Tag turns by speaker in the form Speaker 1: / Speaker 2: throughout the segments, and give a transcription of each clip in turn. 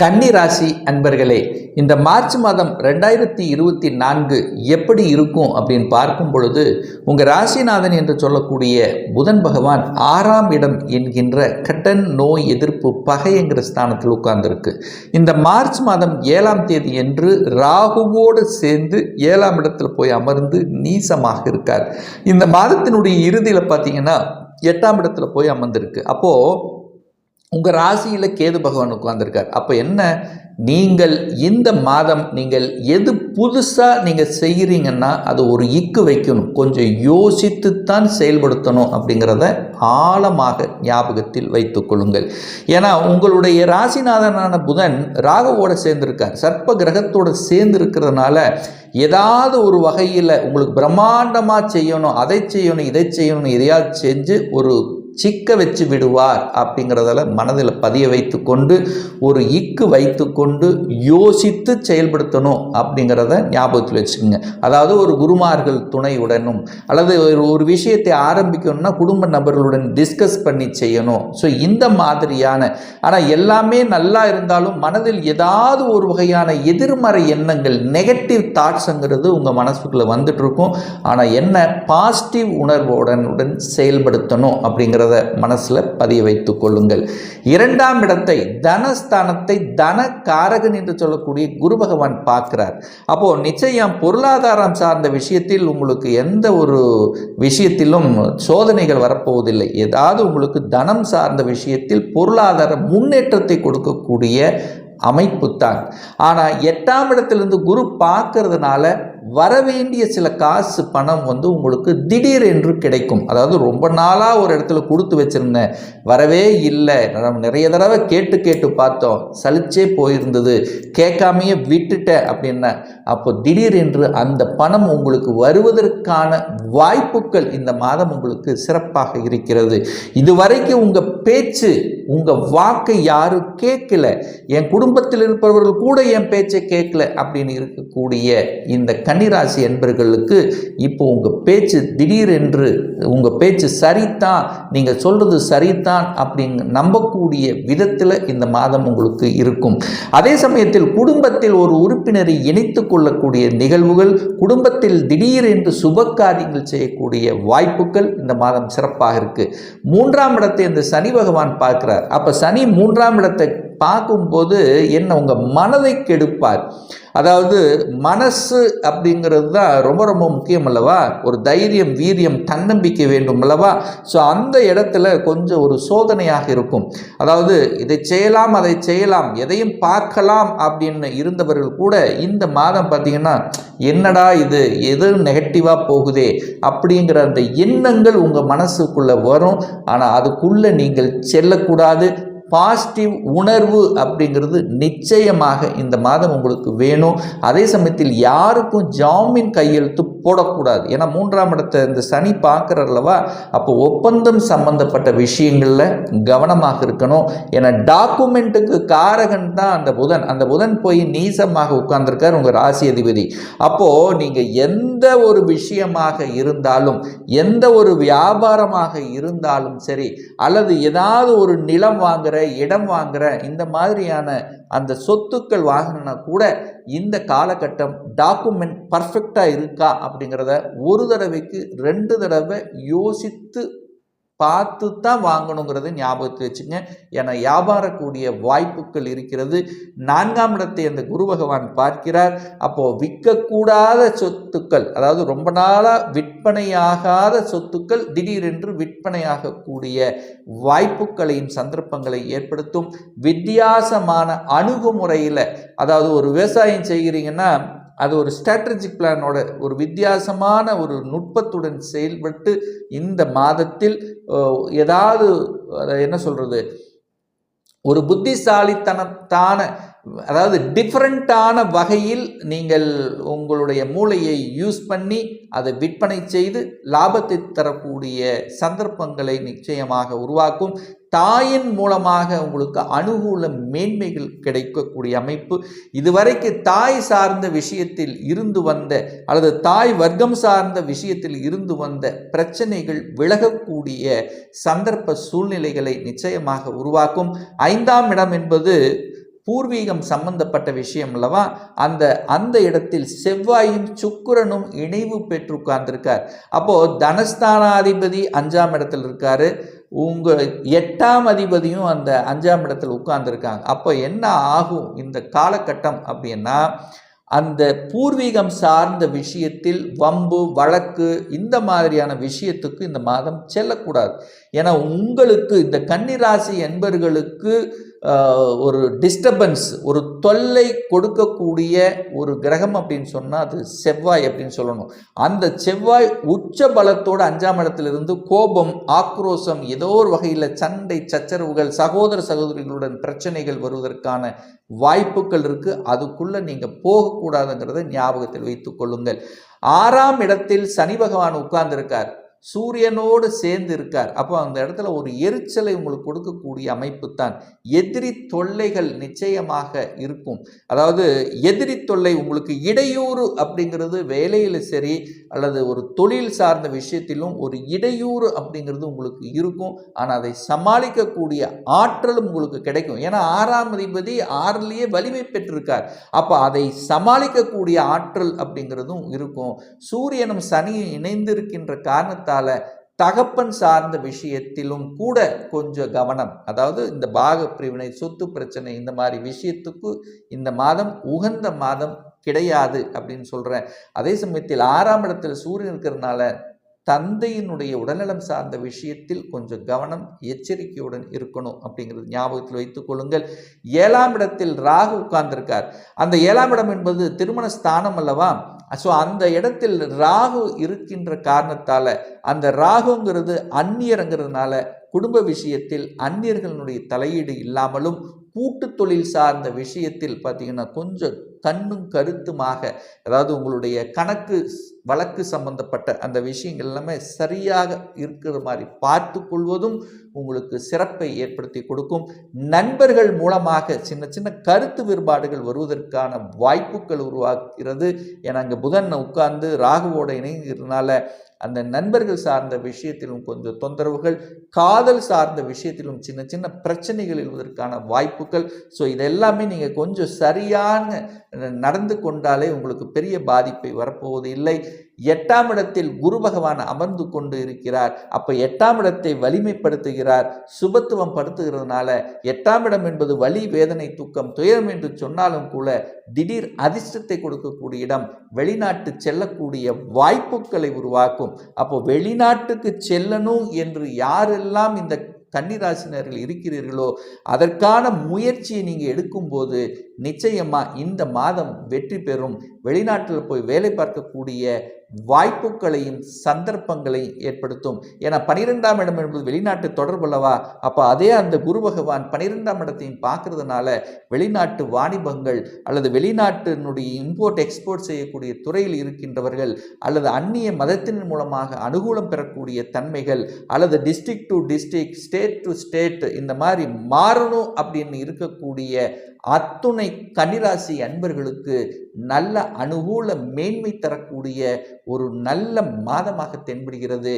Speaker 1: கன்னி ராசி அன்பர்களே இந்த மார்ச் மாதம் ரெண்டாயிரத்தி இருபத்தி நான்கு எப்படி இருக்கும் அப்படின்னு பார்க்கும் பொழுது உங்கள் ராசிநாதன் என்று சொல்லக்கூடிய புதன் பகவான் ஆறாம் இடம் என்கின்ற கடன் நோய் எதிர்ப்பு பகை என்கிற ஸ்தானத்தில் உட்கார்ந்துருக்கு. இந்த மார்ச் மாதம் ஏழாம் தேதி என்று ராகுவோடு சேர்ந்து ஏழாம் இடத்தில் போய் அமர்ந்து நீசமாக இருக்கார். இந்த மாதத்தினுடைய இறுதியில் பார்த்தீங்கன்னா எட்டாம் இடத்துல போய் அமர்ந்திருக்கு. அப்போது உங்கள் ராசியில் கேது பகவான் உட்கார்ந்துருக்கார். அப்போ என்ன? நீங்கள் இந்த மாதம் நீங்கள் எது புதுசாக நீங்கள் செய்கிறீங்கன்னா அது ஒரு இக்கு வைக்கணும். கொஞ்சம் யோசித்து தான் செயல்படுத்தணும் அப்படிங்கிறத ஆழமாக ஞாபகத்தில் வைத்துக்கொள்ளுங்கள் ஏன்னா உங்களுடைய ராசிநாதனான புதன் ராகுவோட சேர்ந்திருக்கார். சர்ப்ப கிரகத்தோடு சேர்ந்து இருக்கிறதுனால ஏதாவது ஒரு வகையில் உங்களுக்கு பிரம்மாண்டமாக செய்யணும் அதை செய்யணும் இதை செய்யணும் எதையாவது செஞ்சு ஒரு சிக்க வச்சு விடுவார் அப்படிங்கிறதால மனதில் பதிய வைத்து கொண்டு ஒரு இக்கு வைத்து கொண்டு யோசித்து செயல்படுத்தணும் அப்படிங்கிறத ஞாபகத்தில் வச்சுக்கோங்க. அதாவது ஒரு குருமார்கள் துணையுடனும் அல்லது ஒரு ஒரு விஷயத்தை ஆரம்பிக்கணும்னா குடும்ப நபர்களுடன் டிஸ்கஸ் பண்ணி செய்யணும். ஸோ இந்த மாதிரியான ஆனால் எல்லாமே நல்லா இருந்தாலும் மனதில் ஏதாவது ஒரு வகையான எதிர்மறை எண்ணங்கள் நெகட்டிவ் தாட்ஸுங்கிறது உங்கள் மனசுக்குள்ளே வந்துட்டு இருக்கும். ஆனால் என்ன? பாசிட்டிவ் உணர்வுடன் உடன் செயல்படுத்தணும் அப்படிங்கிறது மனசில் பதிய வைத்துக் கொள்ளுங்கள். இரண்டாம் இடத்தை தனஸ்தானத்தை தன காரகன் என்று சொல்லக்கூடிய குரு பகவான் பார்க்கிறார். அப்போ நிச்சயம் பொருளாதாரம் சார்ந்த விஷயத்தில் உங்களுக்கு எந்த ஒரு விஷயத்திலும் சோதனைகள் வரப்போவதில்லை. ஏதாவது உங்களுக்கு தனம் சார்ந்த விஷயத்தில் பொருளாதார முன்னேற்றத்தை கொடுக்கக்கூடிய அமைப்பு தான். ஆனால் எட்டாம் இடத்திலிருந்து குரு பார்க்கறதுனால வரவேண்டிய சில காசு பணம் வந்து உங்களுக்கு திடீர் என்று கிடைக்கும். அதாவது ரொம்ப நாளாக ஒரு இடத்துல கொடுத்து வச்சுருந்தேன் வரவே இல்லை. நம்ம நிறைய தடவை கேட்டு கேட்டு பார்த்தோம். சலிச்சே போயிருந்தது. கேட்காமையே விட்டுட்டேன் அப்படின்னா அப்போ திடீர் என்று அந்த பணம் உங்களுக்கு வருவதற்கான வாய்ப்புகள் இந்த மாதம் உங்களுக்கு சிறப்பாக இருக்கிறது. இதுவரைக்கும் உங்கள் பேச்சு உங்கள் வாக்கை யாரும் கேட்கல. என் குடும்பத்தில் இருப்பவர்கள் கூட என் பேச்சை கேட்கல அப்படின்னு இருக்கக்கூடிய இந்த கண் கன்னிராசி என்பர்களுக்கு இப்போ உங்கள் பேச்சு திடீரென்று உங்கள் பேச்சு சரிதான் நீங்கள் சொல்கிறது சரிதான் அப்படின்னு நம்பக்கூடிய விதத்தில் இந்த மாதம் உங்களுக்கு இருக்கும். அதே சமயத்தில் குடும்பத்தில் ஒரு உறுப்பினரை இணைத்து கொள்ளக்கூடிய நிகழ்வுகள் குடும்பத்தில் திடீரென்று சுப காரியங்கள் செய்யக்கூடிய வாய்ப்புகள் இந்த மாதம் சிறப்பாக இருக்குது மூன்றாம் இடத்தை இந்த சனி பகவான் பார்க்கிறார். அப்போ சனி மூன்றாம் இடத்தை பார்க்கும்போது என்ன உங்கள் மனதை கெடுப்பார். அதாவது மனசு அப்படிங்கிறது தான் ரொம்ப ரொம்ப முக்கியம் அல்லவா? ஒரு தைரியம் வீரியம் தன்னம்பிக்கை வேண்டும் அல்லவா? ஸோ அந்த இடத்துல கொஞ்சம் ஒரு சோதனையாக இருக்கும். அதாவது இதை செய்யலாம் அதை செய்யலாம் எதையும் பார்க்கலாம் அப்படின்னு இருந்தவர்கள் கூட இந்த மாதம் பார்த்தீங்கன்னா என்னடா இது எது நெகட்டிவாக போகுதே அப்படிங்கிற அந்த எண்ணங்கள் உங்கள் மனசுக்குள்ளே வரும். ஆனால் அதுக்குள்ளே நீங்கள் செல்லக்கூடாது. பாசிட்டிவ் உணர்வு அப்படிங்கிறது நிச்சயமாக இந்த மாதம் உங்களுக்கு வேணும். அதே சமயத்தில் யாருக்கும் ஜாமீன் கையெழுத்து போடக்கூடாது. ஏன்னா மூன்றாம் இடத்தை இந்த சனி பார்க்குறல்லவா அப்போ ஒப்பந்தம் சம்பந்தப்பட்ட விஷயங்களில் கவனமாக இருக்கணும். ஏன்னா டாக்குமெண்ட்டுக்கு காரகன் தான் அந்த புதன். அந்த புதன் போய் நீசமாக உட்கார்ந்துருக்கார் உங்கள் ராசி அதிபதி. அப்போது நீங்கள் எந்த ஒரு விஷயமாக இருந்தாலும் எந்த ஒரு வியாபாரமாக இருந்தாலும் சரி அல்லது ஏதாவது ஒரு நிலம் வாங்குற இடம் வாங்குற இந்த மாதிரியான அந்த சொத்துக்கள் வாங்கினா கூட இந்த காலகட்டம் டாக்குமெண்ட் பர்ஃபெக்டாக இருக்கா அப்படிங்கிறத ஒரு தடவைக்கு ரெண்டு தடவை யோசித்து பார்த்து தான் வாங்கணுங்கிறத ஞாபகத்தை வச்சுங்க. ஏன்னா வியாபாரக்கூடிய வாய்ப்புகள் இருக்கிறது. நான்காம் இடத்தை அந்த குரு பகவான் பார்க்கிறார். அப்போது விற்கக்கூடாத சொத்துக்கள் அதாவது ரொம்ப நாளாக விற்பனையாகாத சொத்துக்கள் திடீரென்று விற்பனையாகக்கூடிய வாய்ப்புகளையும் சந்தர்ப்பங்களை ஏற்படுத்தும். வித்தியாசமான அணுகுமுறையில் அதாவது ஒரு விவசாயம் செய்கிறீங்கன்னா அது ஒரு ஸ்ட்ராட்டஜிக் பிளானோட ஒரு வித்தியாசமான ஒரு நுட்பத்துடன் செயல்பட்டு இந்த மாதத்தில் ஏதாவது என்ன சொல்கிறது ஒரு புத்திசாலித்தனத்தான அதாவது டிஃப்ரெண்ட்டான வகையில் நீங்கள் உங்களுடைய மூளையை யூஸ் பண்ணி அதை விற்பனை செய்து லாபத்தை தரக்கூடிய சந்தர்ப்பங்களை நிச்சயமாக உருவாக்கும். தாயின் மூலமாக உங்களுக்கு அனுகூல மேன்மைகள் கிடைக்கக்கூடிய அமைப்பு. இதுவரைக்கு தாய் சார்ந்த விஷயத்தில் இருந்து வந்த அல்லது தாய் வர்க்கம் சார்ந்த விஷயத்தில் இருந்து வந்த பிரச்சனைகள் விலகக்கூடிய சந்தர்ப்ப சூழ்நிலைகளை நிச்சயமாக உருவாக்கும். ஐந்தாம் இடம் என்பது பூர்வீகம் சம்பந்தப்பட்ட விஷயம் அல்லவா? அந்த அந்த இடத்தில் செவ்வாயும் சுக்கிரனும் இணைவு பெற்று உட்கார்ந்துருக்கார். அப்போது தனஸ்தானாதிபதி அஞ்சாம் இடத்துல இருக்காரு. உங்கள் எட்டாம் அதிபதியும் அந்த அஞ்சாம் இடத்துல உட்கார்ந்துருக்காங்க. அப்போ என்ன ஆகும் இந்த காலகட்டம் அப்படின்னா அந்த பூர்வீகம் சார்ந்த விஷயத்தில் வம்பு வழக்கு இந்த மாதிரியான விஷயத்துக்கு இந்த மாதம் செல்லக்கூடாது. ஏன்னா உங்களுக்கு இந்த கன்னிராசி என்பர்களுக்கு ஒரு டிஸ்டர்பன்ஸ் ஒரு தொல்லை கொடுக்கக்கூடிய ஒரு கிரகம் அப்படின்னு சொன்னால் அது செவ்வாய் அப்படின்னு சொல்லணும். அந்த செவ்வாய் உச்ச பலத்தோட அஞ்சாம் இடத்திலிருந்து கோபம் ஆக்ரோஷம் ஏதோ ஒரு வகையில் சண்டை சச்சரவுகள் சகோதர சகோதரிகளுடன் பிரச்சனைகள் வருவதற்கான வாய்ப்புகள் இருக்குது அதுக்குள்ளே நீங்கள் போகக்கூடாதுங்கிறத ஞாபகத்தில் வைத்துக் கொள்ளுங்கள். ஆறாம் இடத்தில் சனி பகவான் உட்கார்ந்திருக்கார். சூரியனோடு சேர்ந்து இருக்கார். அப்போ அந்த இடத்துல ஒரு எரிச்சலை உங்களுக்கு கொடுக்கக்கூடிய அமைப்பு தான். எதிரி தொல்லைகள் நிச்சயமாக இருக்கும். அதாவது எதிரி தொல்லை உங்களுக்கு இடையூறு அப்படிங்கிறது வேலையில் சரி அல்லது ஒரு தொழில் சார்ந்த விஷயத்திலும் ஒரு இடையூறு அப்படிங்கிறது உங்களுக்கு இருக்கும். ஆனால் அதை சமாளிக்கக்கூடிய ஆற்றலும் உங்களுக்கு கிடைக்கும். ஏன்னா ஆறாம் அதிபதி ஆறிலேயே வலிமை பெற்றிருக்கார். அப்போ அதை சமாளிக்கக்கூடிய ஆற்றல் அப்படிங்கிறதும் இருக்கும். சூரியனும் சனியும் இணைந்திருக்கின்ற காரணத்தால் தகப்பன் சார்ந்த விஷயத்திலும் கூட கொஞ்சம் கவனம். அதாவது இந்த பாக பிரிவினை சொத்து பிரச்சனை இந்த மாதிரி விஷயத்துக்கு இந்த மாதம் உகந்த மாதம் கிடையாது அப்படின்னு சொல்கிறேன் அதே சமயத்தில் ஆறாம் இடத்தில் சூரியன் இருக்கிறதுனால தந்தையினுடைய உடல்நலம் சார்ந்த விஷயத்தில் கொஞ்சம் கவனம் எச்சரிக்கையுடன் இருக்கணும் அப்படிங்கிறது ஞாபகத்தில் வைத்துக் கொள்ளுங்கள். ஏழாம் இடத்தில் ராகு உட்கார்ந்திருக்கார். அந்த ஏழாம் இடம் என்பது திருமண ஸ்தானம் அல்லவா? ஸோ அந்த இடத்தில் ராகு இருக்கின்ற காரணத்தால் அந்த ராகுங்கிறது அந்நியருங்கிறதுனால குடும்ப விஷயத்தில் அந்நியர்களுடைய தலையீடு இல்லாமலும் கூட்டு தொழில் சார்ந்த விஷயத்தில் பார்த்தீங்கன்னா கொஞ்சம் கண்ணும் கருத்துமாக அதாவது உங்களுடைய கணக்கு வழக்கு சம்பந்தப்பட்ட அந்த விஷயங்கள் எல்லாமே சரியாக இருக்கிற மாதிரி பார்த்து கொள்வதும் உங்களுக்கு சிறப்பை ஏற்படுத்தி கொடுக்கும். நண்பர்கள் மூலமாக சின்ன சின்ன கருத்து வேறுபாடுகள் வருவதற்கான வாய்ப்புகள் உருவாக்குகிறது ஏன்னா அங்கே புதன் உட்கார்ந்து ராகுவோட இணைங்கிறதுனால அந்த நண்பர்கள் சார்ந்த விஷயத்திலும் கொஞ்சம் தொந்தரவுகள் காதல் சார்ந்த விஷயத்திலும் சின்ன சின்ன பிரச்சனைகள் எழுவதற்கான வாய்ப்புகள். ஸோ இதெல்லாமே நீங்கள் கொஞ்சம் சரியான நடந்து கொண்டாலே உங்களுக்கு பெரிய பாதிப்பை வரப்போவது இல்லை. எட்டாம் இடத்தில் குரு பகவான் அமர்ந்து கொண்டு இருக்கிறார். அப்போ எட்டாம் இடத்தை வலிமைப்படுத்துகிறார். சுபத்துவம் படுத்துகிறதுனால எட்டாம் இடம் என்பது வலி வேதனை தூக்கம் துயரம் என்று சொன்னாலும் கூட திடீர் அதிர்ஷ்டத்தை கொடுக்கக்கூடிய இடம். வெளிநாட்டு செல்லக்கூடிய வாய்ப்புகளை உருவாக்கும். அப்போ வெளிநாட்டுக்கு செல்லணும் என்று யாரெல்லாம் இந்த கன்னிராசினர்கள் இருக்கிறீர்களோ அதற்கான முயற்சியை நீங்கள் எடுக்கும்போது நிச்சயமாக இந்த மாதம் வெற்றி பெறும். வெளிநாட்டில் போய் வேலை பார்க்கக்கூடிய வாய்ப்புகளையும் சந்தர்ப்பங்களையும் ஏற்படுத்தும். ஏன்னா பனிரெண்டாம் இடம் என்பது வெளிநாட்டு தொடர்புள்ளவா அப்போ அதே அந்த குரு பகவான் பனிரெண்டாம் இடத்தையும் பார்க்கறதுனால வெளிநாட்டு வாணிபங்கள் அல்லது வெளிநாட்டினுடைய இம்போர்ட் எக்ஸ்போர்ட் செய்யக்கூடிய துறையில் இருக்கின்றவர்கள் அல்லது அந்நிய மதத்தின் மூலமாக அனுகூலம் பெறக்கூடிய தன்மைகள் அல்லது district to district state to state இந்த மாதிரி மாறணும் அப்படின்னு இருக்கக்கூடிய அத்துணை கன்னிராசி அன்பர்களுக்கு நல்ல அனுகூல மேன்மை தரக்கூடிய ஒரு நல்ல மாதமாக தென்படுகிறது.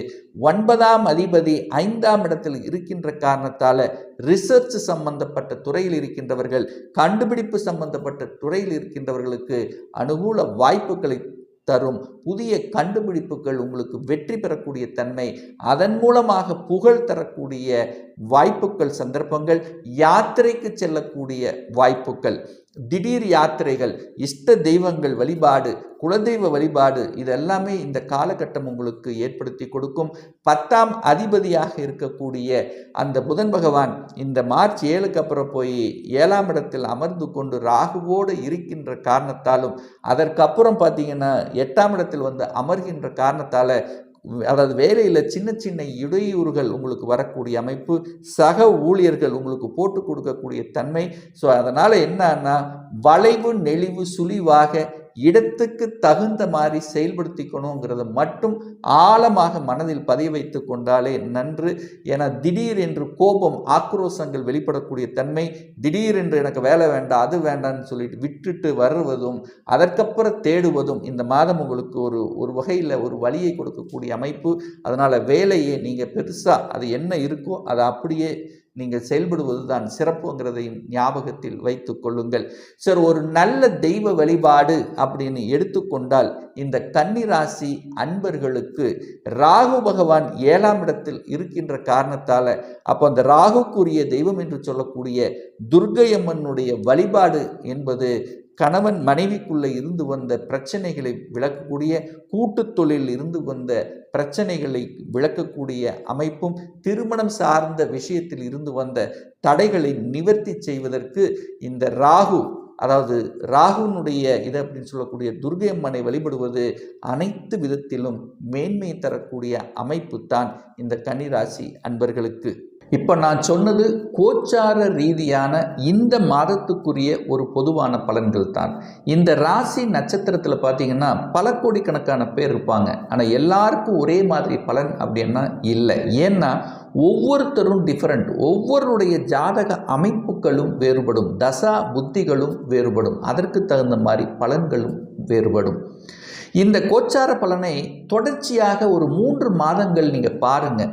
Speaker 1: ஒன்பதாம் அதிபதி ஐந்தாம் இடத்தில் இருக்கின்ற காரணத்தால் ரிசர்ச் சம்பந்தப்பட்ட துறையில் இருக்கின்றவர்கள் கண்டுபிடிப்பு சம்பந்தப்பட்ட துறையில் இருக்கின்றவர்களுக்கு அனுகூல வாய்ப்புகளை தரும் புதிய கண்டுபிடிப்புகள் உங்களுக்கு வெற்றி பெறக்கூடிய தன்மை அதன் மூலமாக புகழ் தரக்கூடிய வாய்ப்புகள் சந்தர்ப்பங்கள் யாத்திரைக்கு செல்லக்கூடிய வாய்ப்புகள். திடீர் யாத்திரைகள் இஷ்ட தெய்வங்கள் வழிபாடு குலதெய்வ வழிபாடு இதெல்லாமே இந்த காலகட்டம் உங்களுக்கு ஏற்படுத்தி கொடுக்கும். பத்தாம் அதிபதியாக இருக்கக்கூடிய அந்த புதன் பகவான் இந்த மார்ச் ஏழுக்கு அப்புறம் போய் ஏழாம் இடத்தில் அமர்ந்து கொண்டு ராகுவோடு இருக்கின்ற காரணத்தாலும் அதற்கப்புறம் பார்த்தீங்கன்னா எட்டாம் இடத்தில் வந்து அமர்கின்ற காரணத்தால் அதாவது வேலையில் சின்ன சின்ன இடையூறுகள் உங்களுக்கு வரக்கூடிய அமைப்பு சக ஊழியர்கள் உங்களுக்கு போட்டு கொடுக்கக்கூடிய தன்மை. ஸோ அதனால் என்னன்னா வளைவு நெளிவு சுழிவாக இடத்துக்கு தகுந்த மாதிரி செயல்படுத்திக்கணுங்கிறத மட்டும் ஆழமாக மனதில் பதிய வைத்து கொண்டாலே நன்று. ஏன்னா திடீர் என்று கோபம் ஆக்ரோஷங்கள் வெளிப்படக்கூடிய தன்மை திடீர் என்று எனக்கு வேலை வேண்டாம் அது வேண்டாம்னு சொல்லிட்டு விட்டுட்டு வருவதும் அதற்கப்புறம் தேடுவதும் இந்த மாதம் உங்களுக்கு ஒரு ஒரு வகையில் ஒரு வழியை கொடுக்கக்கூடிய அமைப்பு. அதனால் வேலையை நீங்கள் பெருசாக அது என்ன இருக்கோ அதை அப்படியே நீங்கள் செயல்படுவது தான் சிறப்புங்கிறதையும் ஞாபகத்தில் வைத்து கொள்ளுங்கள். சார் ஒரு நல்ல தெய்வ வழிபாடு அப்படின்னு எடுத்துக்கொண்டால் இந்த கன்னிராசி அன்பர்களுக்கு ராகு பகவான் ஏழாம் இடத்தில் இருக்கின்ற காரணத்தால் அப்போ அந்த ராகுக்குரிய தெய்வம் என்று சொல்லக்கூடிய துர்கையம்மனுடைய வழிபாடு என்பது கணவன் மனைவிக்குள்ளே இருந்து வந்த பிரச்சனைகளை விளக்கக்கூடிய கூட்டுத் தொழிலில் இருந்து வந்த பிரச்சனைகளை விளக்கக்கூடிய அமைப்பும் திருமணம் சார்ந்த விஷயத்தில் இருந்து வந்த தடைகளை நிவர்த்தி செய்வதற்கு இந்த ராகு அதாவது ராகுனுடைய இது அப்படின்னு சொல்லக்கூடிய துர்கை அம்மனை வழிபடுவது அனைத்து விதத்திலும் மேன்மை தரக்கூடிய அமைப்பு தான் இந்த கன்னிராசி அன்பர்களுக்கு. இப்போ நான் சொன்னது கோச்சார ரீதியான இந்த மாதத்துக்குரிய ஒரு பொதுவான பலன்கள் தான் இந்த ராசி நட்சத்திரத்தில் பார்த்தீங்கன்னா பல கோடிக்கணக்கான பேர் இருப்பாங்க. ஆனால் எல்லாருக்கும் ஒரே மாதிரி பலன் அப்படின்னா இல்லை. ஏன்னா ஒவ்வொருத்தரும் டிஃப்ரெண்ட் ஒவ்வொருடைய ஜாதக அமைப்புகளும் வேறுபடும். தசா புத்திகளும் வேறுபடும். அதற்கு தகுந்த மாதிரி பலன்களும் வேறுபடும். இந்த கோச்சார பலனை தொடர்ச்சியாக ஒரு மூன்று மாதங்கள் நீங்கள் பாருங்கள்